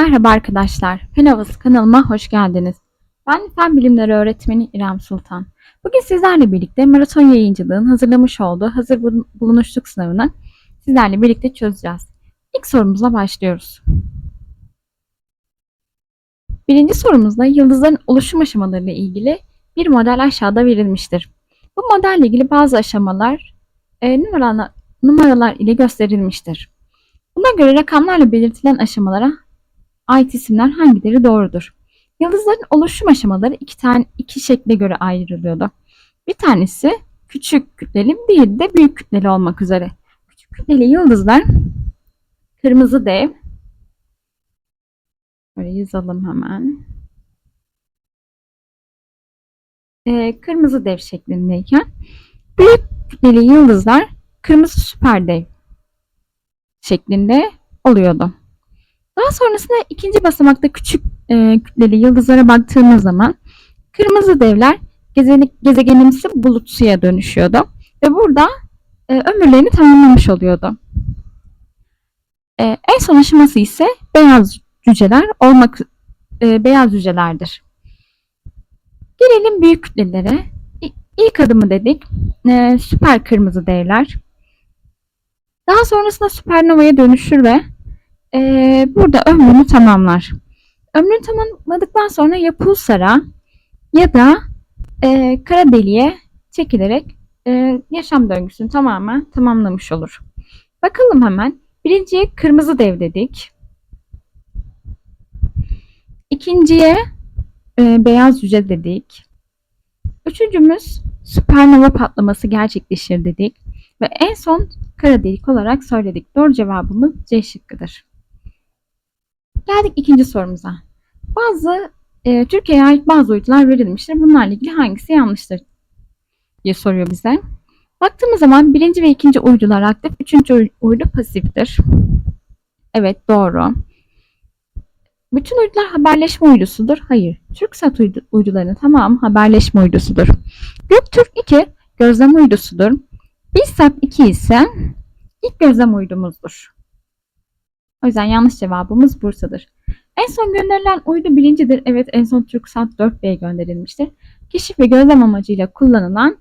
Merhaba arkadaşlar, Fen Havası kanalıma hoş geldiniz. Ben Fen Bilimleri Öğretmeni İrem Sultan. Bugün sizlerle birlikte Maraton Yayıncılığın hazırlamış olduğu hazır bulun- bulunuşluk sınavını sizlerle birlikte çözeceğiz. İlk sorumuzla başlıyoruz. Birinci sorumuzda yıldızların oluşum aşamalarıyla ilgili bir model aşağıda verilmiştir. Bu modelle ilgili bazı aşamalar e, numaralar, numaralar ile gösterilmiştir. Buna göre rakamlarla belirtilen aşamalara ait isimler hangileri doğrudur? Yıldızların oluşum aşamaları iki tane iki şekle göre ayrılıyordu. Bir tanesi küçük kütleli, diğeri de büyük kütleli olmak üzere. Küçük kütleli yıldızlar kırmızı dev. Böyle yazalım hemen. Ee, kırmızı dev şeklindeyken büyük kütleli yıldızlar kırmızı süper dev şeklinde oluyordu. Daha sonrasında ikinci basamakta küçük e, kütleli yıldızlara baktığımız zaman kırmızı devler gezegen, gezegenimsi bulutsuya dönüşüyordu. Ve burada e, ömürlerini tamamlamış oluyordu. E, en son aşaması ise beyaz cüceler olmak e, beyaz cücelerdir. Gelelim büyük kütlelere. İlk adımı dedik. E, süper kırmızı devler. Daha sonrasında süpernovaya dönüşür ve e, burada ömrünü tamamlar. Ömrünü tamamladıktan sonra ya pulsara ya da e, kara deliğe çekilerek e, yaşam döngüsünü tamamen tamamlamış olur. Bakalım hemen. Birinciye kırmızı dev dedik. İkinciye e, beyaz cüce dedik. Üçüncümüz süpernova patlaması gerçekleşir dedik. Ve en son kara delik olarak söyledik. Doğru cevabımız C şıkkıdır. Geldik ikinci sorumuza. Bazı e, Türkiye'ye ait bazı uydular verilmiştir. Bunlarla ilgili hangisi yanlıştır diye soruyor bize. Baktığımız zaman birinci ve ikinci uydular aktif, üçüncü uy- uydu pasiftir. Evet doğru. Bütün uydular haberleşme uydusudur. Hayır. TürkSat uydu, uydularının tamamı haberleşme uydusudur. Göktürk 2 gözlem uydusudur. BİSAP 2 ise ilk gözlem uydumuzdur. O yüzden yanlış cevabımız Bursa'dır. En son gönderilen uydu birincidir. Evet en son TürkSat 4B'ye gönderilmiştir. Keşif ve gözlem amacıyla kullanılan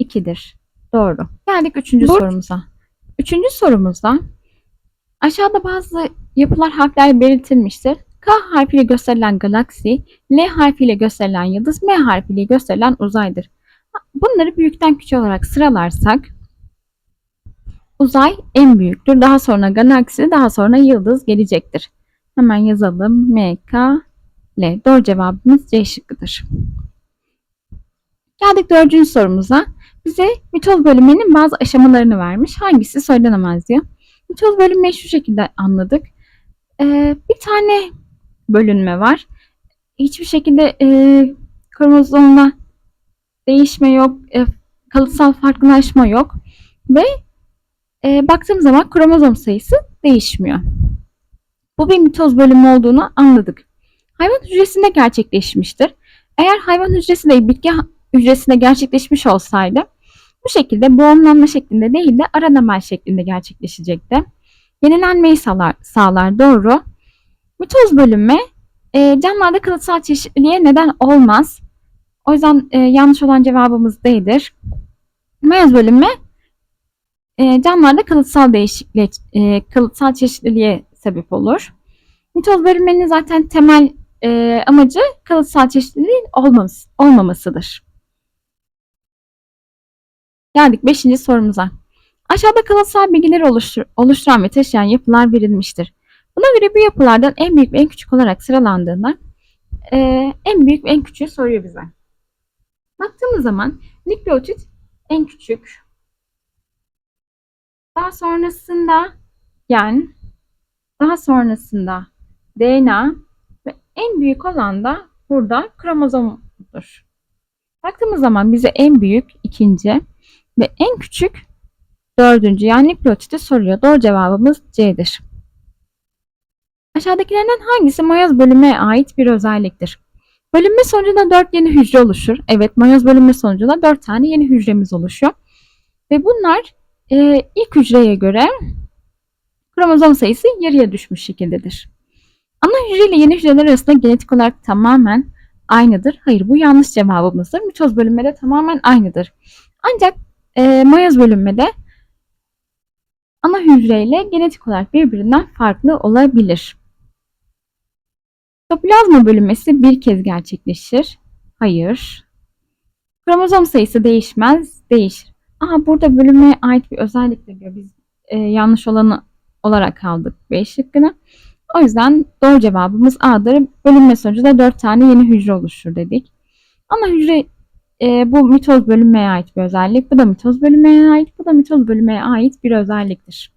2'dir. Doğru. Geldik üçüncü Bur- sorumuza. Üçüncü sorumuzda aşağıda bazı yapılar harfler belirtilmiştir. K harfiyle gösterilen galaksi, L harfiyle gösterilen yıldız, M harfiyle gösterilen uzaydır. Bunları büyükten küçüğe olarak sıralarsak uzay en büyüktür. Daha sonra galaksi, daha sonra yıldız gelecektir. Hemen yazalım. M, K, L. Doğru cevabımız C şıkkıdır. Geldik dördüncü sorumuza. Bize mitoz bölünmenin bazı aşamalarını vermiş. Hangisi söylenemez diyor. Mitoz bölünmeyi şu şekilde anladık. Ee, bir tane bölünme var. Hiçbir şekilde e, kromozomla değişme yok, e, kalıtsal farklılaşma yok ve e, baktığım zaman kromozom sayısı değişmiyor. Bu bir mitoz bölümü olduğunu anladık. Hayvan hücresinde gerçekleşmiştir. Eğer hayvan hücresi değil bitki hücresinde gerçekleşmiş olsaydı bu şekilde boğumlanma şeklinde değil de aranamel şeklinde gerçekleşecekti. Yenilenmeyi sağlar, sağlar doğru. Mitoz bölünme e, canlılarda kalıtsal çeşitliliğe neden olmaz. O yüzden e, yanlış olan cevabımız D'dir. Meyoz bölünme e, canlılarda kalıtsal değişikliğe, e, kalıtsal çeşitliliğe sebep olur. Mitoz bölünmenin zaten temel e, amacı kalıtsal çeşitliliğin olmaması, olmamasıdır. Geldik 5. sorumuza. Aşağıda kalıtsal bilgileri oluştur, oluşturan ve taşıyan yapılar verilmiştir. Buna göre bu yapılardan en büyük ve en küçük olarak sıralandığında e, en büyük ve en küçüğü soruyor bize. Baktığımız zaman nükleotit en küçük. Daha sonrasında gen, daha sonrasında DNA ve en büyük olan da burada kromozomdur. Baktığımız zaman bize en büyük ikinci ve en küçük dördüncü yani nükleotiti soruyor. Doğru cevabımız C'dir. Aşağıdakilerden hangisi mayoz bölünmeye ait bir özelliktir? Bölünme sonucunda 4 yeni hücre oluşur. Evet mayoz bölünme sonucunda 4 tane yeni hücremiz oluşuyor. Ve bunlar e, ilk hücreye göre kromozom sayısı yarıya düşmüş şekildedir. Ana hücre ile yeni hücreler arasında genetik olarak tamamen aynıdır. Hayır bu yanlış cevabımızdır. Mitoz bölünmede tamamen aynıdır. Ancak e, mayoz bölünmede ana hücre ile genetik olarak birbirinden farklı olabilir. Toplazma bölünmesi bir kez gerçekleşir. Hayır. Kromozom sayısı değişmez, değişir. Aha burada bölünmeye ait bir özellik de diyor. Biz e, yanlış olanı olarak aldık B şıkkını. O yüzden doğru cevabımız A'dır. Bölünme sonucu da 4 tane yeni hücre oluşur dedik. Ana hücre e, bu mitoz bölünmeye ait bir özellik. Bu da mitoz bölünmeye ait. Bu da mitoz bölünmeye ait bir özelliktir.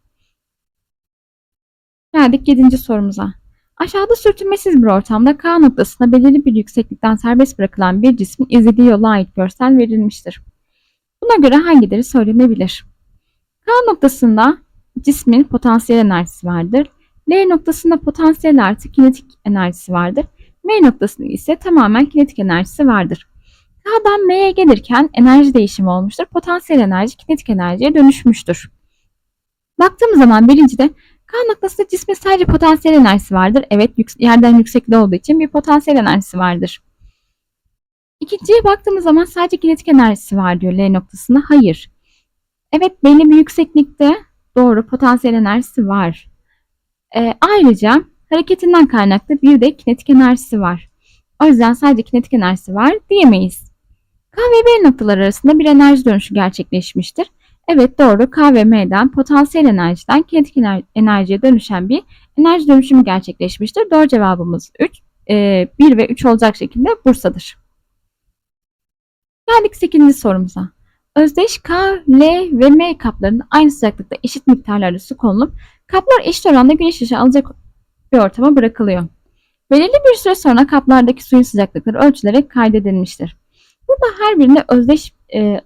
Geldik 7. sorumuza. Aşağıda sürtünmesiz bir ortamda K noktasına belirli bir yükseklikten serbest bırakılan bir cismin izlediği yola ait görsel verilmiştir. Buna göre hangileri söylenebilir? K noktasında cismin potansiyel enerjisi vardır. L noktasında potansiyel artı kinetik enerjisi vardır. M noktasında ise tamamen kinetik enerjisi vardır. K'dan M'ye gelirken enerji değişimi olmuştur. Potansiyel enerji kinetik enerjiye dönüşmüştür. Baktığımız zaman birincide K noktasında cismin sadece potansiyel enerjisi vardır. Evet yerden yüksekte olduğu için bir potansiyel enerjisi vardır. İkinciye baktığımız zaman sadece kinetik enerjisi var diyor L noktasında. Hayır. Evet belli bir yükseklikte doğru potansiyel enerjisi var. E, ayrıca hareketinden kaynaklı bir de kinetik enerjisi var. O yüzden sadece kinetik enerjisi var diyemeyiz. K ve B noktalar arasında bir enerji dönüşü gerçekleşmiştir. Evet doğru K ve M'den potansiyel enerjiden kinetik enerjiye dönüşen bir enerji dönüşümü gerçekleşmiştir. Doğru cevabımız 3, e, 1 ve 3 olacak şekilde Bursa'dır. Geldik 8. sorumuza. Özdeş K, L ve M kaplarının aynı sıcaklıkta eşit miktarlarda su konulup kaplar eşit oranda güneş ışığı alacak bir ortama bırakılıyor. Belirli bir süre sonra kaplardaki suyun sıcaklıkları ölçülerek kaydedilmiştir. Burada her birinde özdeş e,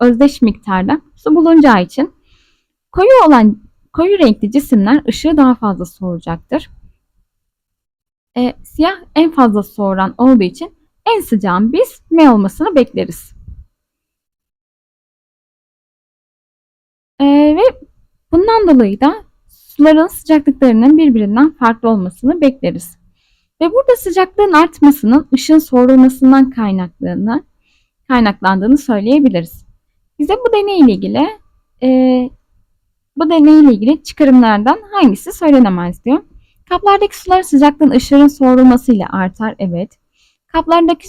özdeş miktarda su bulunacağı için koyu olan koyu renkli cisimler ışığı daha fazla soğuracaktır. E, siyah en fazla soğuran olduğu için en sıcağın biz M olmasını bekleriz. E, ve bundan dolayı da suların sıcaklıklarının birbirinden farklı olmasını bekleriz. Ve burada sıcaklığın artmasının ışığın soğurulmasından kaynaklandığını, kaynaklandığını söyleyebiliriz. Bize bu deneyle ilgili e, bu deneyle ilgili çıkarımlardan hangisi söylenemez diyor. Kaplardaki suların sıcaklığın ışığın soğurulmasıyla artar. Evet. Kaplardaki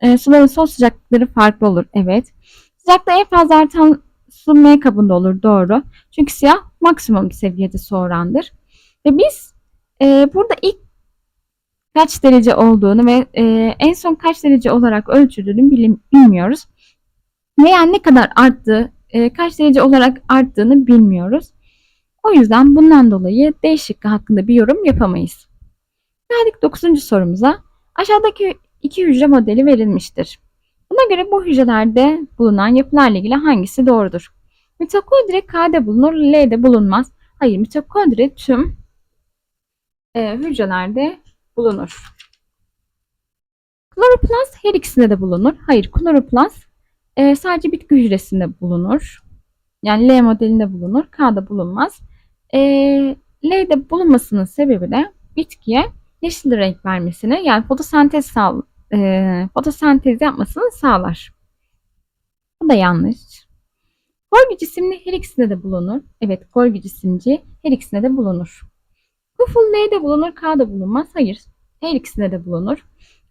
e, suların son sıcaklıkları farklı olur. Evet. Sıcaklığı en fazla artan su M kabında olur. Doğru. Çünkü siyah maksimum seviyede soğurandır. Ve biz e, burada ilk kaç derece olduğunu ve e, en son kaç derece olarak ölçüldüğünü bilmiyoruz. Veya ne kadar arttığı, e, kaç derece olarak arttığını bilmiyoruz. O yüzden bundan dolayı D şıkkı hakkında bir yorum yapamayız. Geldik 9. sorumuza. Aşağıdaki iki hücre modeli verilmiştir. Buna göre bu hücrelerde bulunan yapılarla ilgili hangisi doğrudur? Mitokondri K'de bulunur, L'de bulunmaz. Hayır, mitokondri tüm e, hücrelerde bulunur. Kloroplast her ikisinde de bulunur. Hayır, kloroplast e, sadece bitki hücresinde bulunur. Yani L modelinde bulunur, K'da bulunmaz. E, L'de bulunmasının sebebi de bitkiye yeşil renk vermesini yani fotosentez sağ, e, fotosentez yapmasını sağlar. Bu da yanlış. Golgi cisimli her ikisinde de bulunur. Evet Golgi cisimci her ikisinde de bulunur. Kuful L'de bulunur, K'da bulunmaz. Hayır, her ikisinde de bulunur.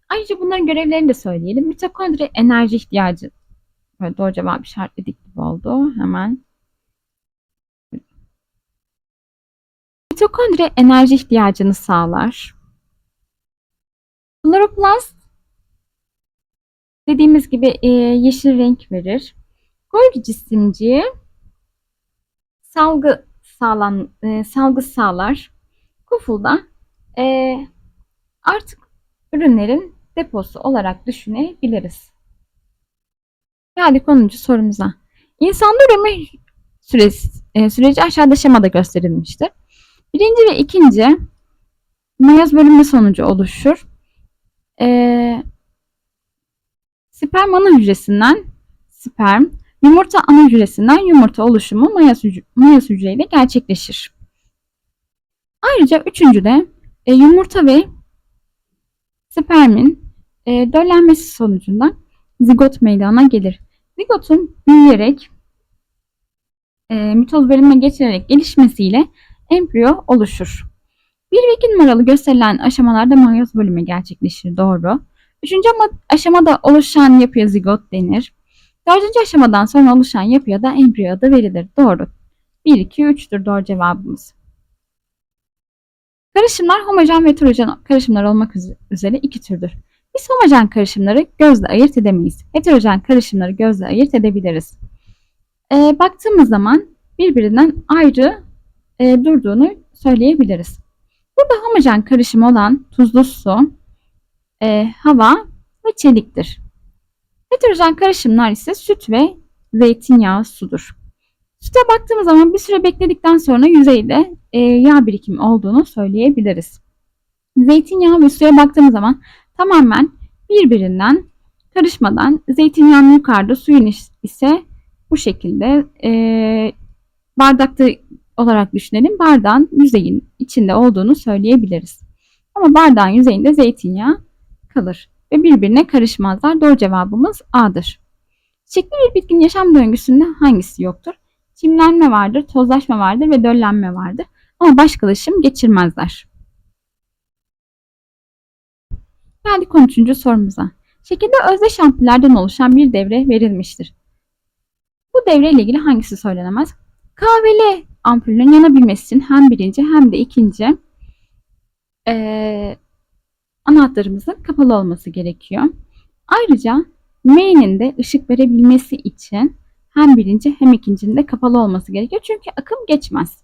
Ayrıca bunların görevlerini de söyleyelim. Mitokondri enerji ihtiyacı. Böyle doğru cevap işaretledik gibi oldu. Hemen. Mitokondri enerji ihtiyacını sağlar. Kloroplast dediğimiz gibi e, yeşil renk verir. Golgi cisimci salgı sağlan e, salgı sağlar. Kufulda e, artık ürünlerin deposu olarak düşünebiliriz. Geldik 10. sorumuza. İnsanda üreme süresi, e, süreci aşağıda şemada gösterilmiştir. Birinci ve ikinci mayoz bölünme sonucu oluşur. E, sperm ana hücresinden sperm, yumurta ana hücresinden yumurta oluşumu mayoz, hücre, mayoz hücreyle gerçekleşir. Ayrıca üçüncüde e, yumurta ve spermin e, döllenmesi sonucunda zigot meydana gelir. Zigotun büyüyerek e, mitoz bölünme geçirerek gelişmesiyle embriyo oluşur. 1 ve 2 numaralı gösterilen aşamalarda mayoz bölümü gerçekleşir. Doğru. Üçüncü aşamada oluşan yapıya zigot denir. Dördüncü aşamadan sonra oluşan yapıya da embriyo adı verilir. Doğru. 1, 2, 3'tür doğru cevabımız. Karışımlar homojen ve heterojen karışımlar olmak üzere iki türdür. Biz homojen karışımları gözle ayırt edemeyiz. Heterojen karışımları gözle ayırt edebiliriz. E, baktığımız zaman birbirinden ayrı e, durduğunu söyleyebiliriz. Burada homojen karışım olan tuzlu su, e, hava ve çeliktir. Heterojen karışımlar ise süt ve zeytinyağı sudur. Süte baktığımız zaman bir süre bekledikten sonra yüzeyde e, yağ birikimi olduğunu söyleyebiliriz. Zeytinyağı ve suya baktığımız zaman tamamen birbirinden karışmadan zeytinyağının yukarıda suyun ise bu şekilde e, bardakta olarak düşünelim. Bardağın yüzeyin içinde olduğunu söyleyebiliriz. Ama bardağın yüzeyinde zeytinyağı kalır ve birbirine karışmazlar. Doğru cevabımız A'dır. Çiçekli bir bitkinin yaşam döngüsünde hangisi yoktur? Çimlenme vardır, tozlaşma vardır ve döllenme vardır. Ama baş kalaşım geçirmezler. Geldik 13. sorumuza. Şekilde özdeş ampullerden oluşan bir devre verilmiştir. Bu devre ile ilgili hangisi söylenemez? Kahveli ampulün yanabilmesi için hem birinci hem de ikinci e, anahtarımızın kapalı olması gerekiyor. Ayrıca M'nin de ışık verebilmesi için hem birinci hem ikincinin de kapalı olması gerekiyor. Çünkü akım geçmez.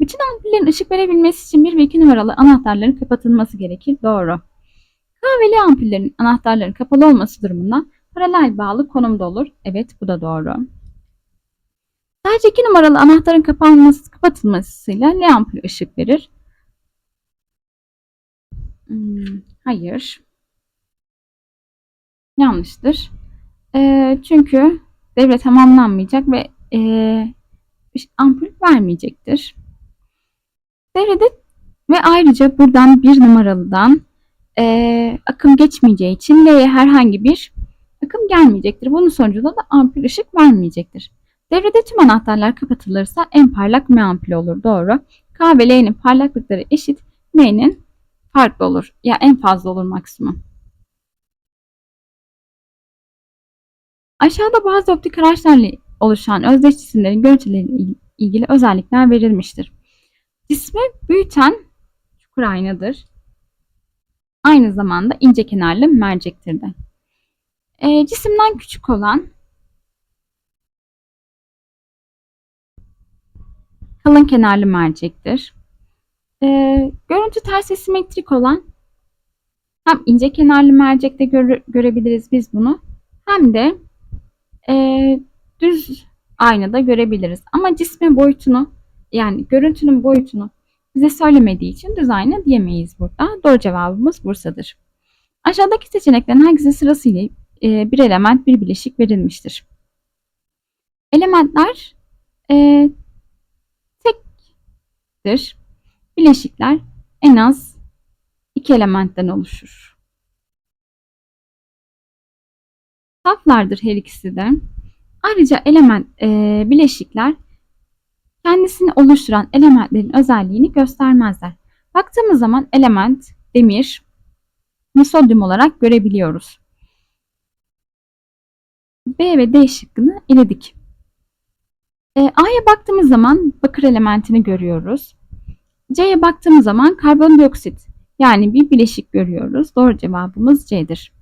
Bütün ampullerin ışık verebilmesi için 1 ve 2 numaralı anahtarların kapatılması gerekir. Doğru. Kahveli ampullerin anahtarların kapalı olması durumunda paralel bağlı konumda olur. Evet bu da doğru. Sadece 2 numaralı anahtarın kapanması, kapatılmasıyla L ampulü ışık verir. Hmm, hayır. Yanlıştır. E, çünkü devre tamamlanmayacak ve e, ampul vermeyecektir. Devrede ve ayrıca buradan bir numaralıdan e, akım geçmeyeceği için L'ye herhangi bir akım gelmeyecektir. Bunun sonucunda da ampul ışık vermeyecektir. Devrede tüm anahtarlar kapatılırsa en parlak M ampulü olur. Doğru. K ve L'nin parlaklıkları eşit. M'nin farklı olur. Ya en fazla olur maksimum. Aşağıda bazı optik araçlarla oluşan özdeş cisimlerin görüntüleriyle ilgili özellikler verilmiştir. Cismi büyüten çukur aynadır. Aynı zamanda ince kenarlı mercektir de. E, cisimden küçük olan kalın kenarlı mercektir. E, görüntü ters simetrik olan hem ince kenarlı mercekte göre, görebiliriz biz bunu hem de e, düz aynada görebiliriz. Ama cismin boyutunu yani görüntünün boyutunu bize söylemediği için düz ayna diyemeyiz burada. Doğru cevabımız Bursa'dır. Aşağıdaki seçeneklerin hangisi sırasıyla e, bir element bir bileşik verilmiştir? Elementler e, tektir. Bileşikler en az iki elementten oluşur. Saflardır her ikisi de. Ayrıca element e, bileşikler kendisini oluşturan elementlerin özelliğini göstermezler. Baktığımız zaman element, demir ve sodyum olarak görebiliyoruz. B ve D şıkkını eledik. E, A'ya baktığımız zaman bakır elementini görüyoruz. C'ye baktığımız zaman karbondioksit yani bir bileşik görüyoruz. Doğru cevabımız C'dir.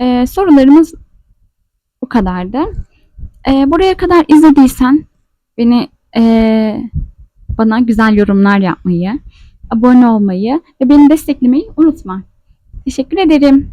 Ee, sorularımız bu kadardı. Ee, buraya kadar izlediysen beni e, bana güzel yorumlar yapmayı, abone olmayı ve beni desteklemeyi unutma. Teşekkür ederim.